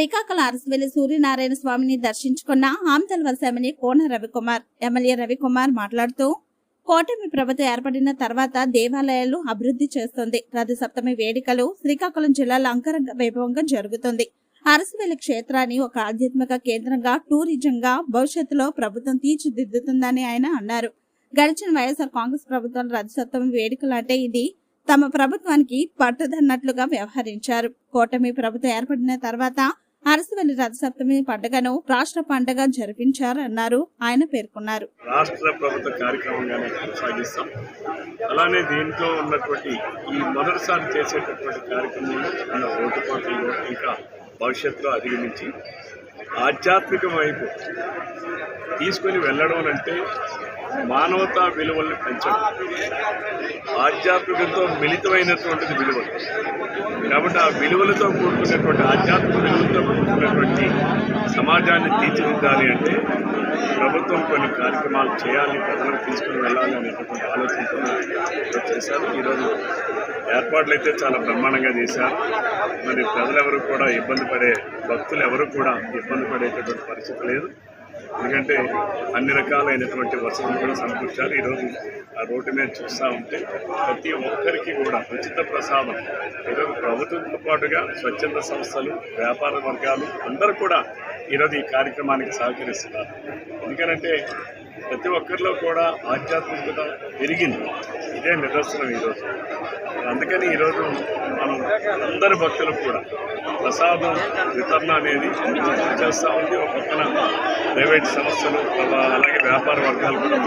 శ్రీకాకుళం అరసవెల్లి సూర్యనారాయణ స్వామిని దర్శించుకున్న ఆమ్తల్ ఎమ్మెల్యే కోన రవికుమార్ ఎమ్మెల్యే రవికుమార్ మాట్లాడుతూ కోటమి ప్రభుత్వం ఏర్పడిన తర్వాత దేవాలయాలు అభివృద్ధి చేస్తుంది. రథసప్తమి వేడుకలు శ్రీకాకుళం జిల్లాలో అంకరంగ వైభవంగా జరుగుతుంది. అరసవెల్లి క్షేత్రాన్ని ఒక ఆధ్యాత్మిక కేంద్రంగా టూరిజంగా భవిష్యత్తులో ప్రభుత్వం తీర్చిదిద్దుతుందని ఆయన అన్నారు. గడిచిన వైఎస్ఆర్ కాంగ్రెస్ ప్రభుత్వం రథసప్తమి వేడుకలు అంటే ఇది తమ ప్రభుత్వానికి పట్టుదన్నట్లుగా వ్యవహరించారు. కూటమి ప్రభుత్వం ఏర్పడిన తర్వాత అరసవల్లి రథసప్తమి పండుగను రాష్ట్ర పండుగ జరిపించారన్నారు. ఆయన పేర్కొన్నారు. రాష్ట్ర ప్రభుత్వ కార్యక్రమంగానే కొనసాగిస్తాం. అలానే దీంట్లో ఉన్నటువంటి ఈ మొదటిసారి చేసేటటువంటి కార్యక్రమంలో ఓటు ఓటుపాట్లు ఇంకా భవిష్యత్తులో అధిగమించి ఆధ్యాత్మిక వైపు తీసుకొని వెళ్ళడం అంటే మానవతా విలువల్ని పెంచడం ఆధ్యాత్మికంతో మిళితమైనటువంటిది విలువలు. కాబట్టి ఆ విలువలతో కూడుకున్నటువంటి ఆధ్యాత్మిక విలువలతో కూడుకున్నటువంటి సమాజాన్ని తీర్చిదిద్దాలి అంటే ప్రభుత్వం కొన్ని కార్యక్రమాలు చేయాలి ప్రజలకు తీసుకుని వెళ్ళాలి అనేటువంటి ఆలోచనతో చేశారు. ఈరోజు ఏర్పాట్లు అయితే చాలా బ్రహ్మాండంగా చేశారు. మరి ప్రజలెవరు కూడా ఇబ్బంది పడే భక్తులు ఎవరు కూడా ఇబ్బంది పడేటటువంటి పరిస్థితి లేదు. ఎందుకంటే అన్ని రకాలైనటువంటి వసతులు కూడా సమకూర్చాలి ఈరోజు ఆ రోడ్డు మీద చూస్తూ ఉంటే ప్రతి ఒక్కరికి కూడా ఉచిత ప్రసాదం ఈరోజు ప్రభుత్వంతో పాటుగా స్వచ్ఛంద సంస్థలు వ్యాపార వర్గాలు అందరూ కూడా ఈరోజు ఈ కార్యక్రమానికి సహకరిస్తున్నారు. ఎందుకనంటే ప్రతి ఒక్కరిలో కూడా ఆధ్యాత్మికత పెరిగింది. ఇదే నిదర్శనం ఈరోజు. అందుకని ఈరోజు మనం అందరి భక్తులకు కూడా ప్రసాదం వితరణ అనేది చేస్తూ ఉంది ఒక పక్కన ప్రైవేట్ సంస్థలు అలాగే వ్యాపార వర్గాలు కూడా